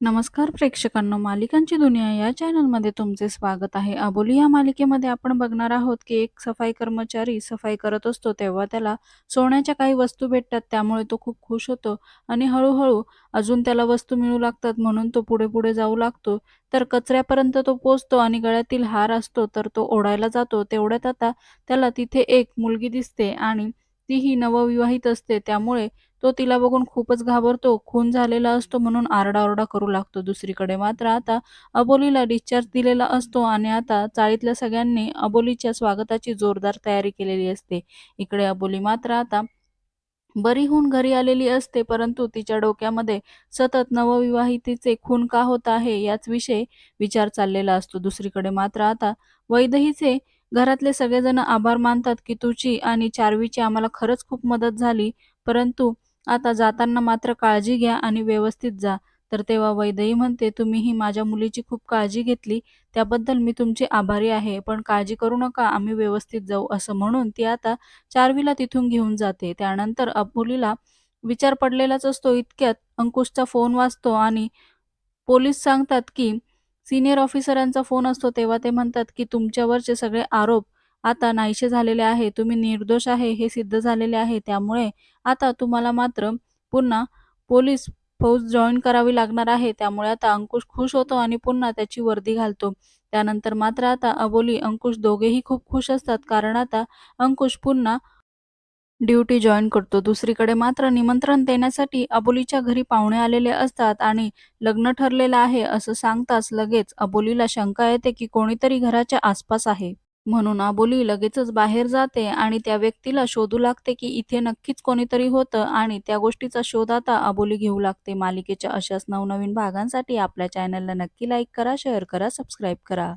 नमस्कार प्रेक्षकांनो, मालिकांची दुनिया या चॅनलमध्ये तुमचे स्वागत आहे. अबोली या मालिकेमध्ये आपण बघणार आहोत, की एक सफाई कर्मचारी सफाई करत असतो, तेव्हा त्याला सोन्याच्या काही वस्तू भेटतात. त्यामुळे तो खूप खुश होतो आणि हळूहळू अजून त्याला वस्तू मिळू लागतात, म्हणून तो पुढे-पुढे जाऊ लागतो. तर कचऱ्यापर्यंत तो पोचतो आणि गळ्यातील हार असतो, तर तो ओढायला जातो. तेवढ्यात आता त्याला तिथे एक मुलगी दिसते आणि तीही नवविवाहित असते. त्यामुळे तो तिला बघून खूपच घाबरतो. खून झालेला असतो म्हणून आरडाओरडा करू लागतो. दुसरीकडे मात्र आता अबोलीला डिस्चार्ज दिलेला असतो आणि आता चाळीतल्या सगळ्यांनी अबोलीच्या स्वागताची जोरदार तयारी केलेली असते. इकडे अबोली मात्र आता बरी होऊन घरी आलेली असते, परंतु तिच्या डोक्यामध्ये सतत नवविवाहितेचे खून का होत आहे याच विषयी विचार चाललेला असतो. दुसरीकडे मात्र आता वैदहीचे घरातले सगळेजण आभार मानतात, की तुझी आणि चार्वीची आम्हाला खरंच खूप मदत झाली. परंतु आता जाताना मात्र काळजी घ्या आणि व्यवस्थित जा. तर तेव्हा वैदई म्हणते, तुम्हीही माझ्या मुलीची खूप काळजी घेतली, त्याबद्दल मी तुमची आभारी आहे. पण काळजी करू नका, आम्ही व्यवस्थित जाऊ. असं म्हणून ती आता चार्वीला तिथून घेऊन जाते. त्यानंतर अबोलीला विचार पडलेलाच असतो. इतक्यात अंकुशचा फोन वाचतो आणि पोलीस सांगतात, की सिनियर ऑफिसरांचा फोन असतो. तेव्हा ते म्हणतात, की तुमच्यावरचे सगळे आरोप आता नाहीसे झालेले आहे. तुम्ही निर्दोष आहे हे सिद्ध झालेले आहे. त्यामुळे आता तुम्हाला मात्र पुन्हा पोलीस फौज जॉईन करावी लागणार आहे. त्यामुळे आता अंकुश खुश होतो आणि पुन्हा त्याची वर्दी घालतो. त्यानंतर मात्र आता अबोली, अंकुश दोघेही खूप खुश असतात, कारण आता अंकुश पुन्हा ड्युटी जॉईन करतो. दुसरीकडे मात्र निमंत्रण देण्यासाठी अबोलीच्या घरी पाहुणे आलेले असतात आणि लग्न ठरलेलं आहे असं सांगताच लगेच अबोलीला शंका येते, की कोणीतरी घराच्या आसपास आहे. म्हणून अबोली लगेचच बाहेर जाते आणि त्या व्यक्तीला शोधू लागते, की इथे नक्कीच कोणीतरी होतं आणि त्या गोष्टीचा शोध आता अबोली घेऊ लागते. मालिकेच्या अशाच नवनवीन भागांसाठी आपल्या चॅनलला नक्की लाईक करा, शेअर करा, सबस्क्राईब करा.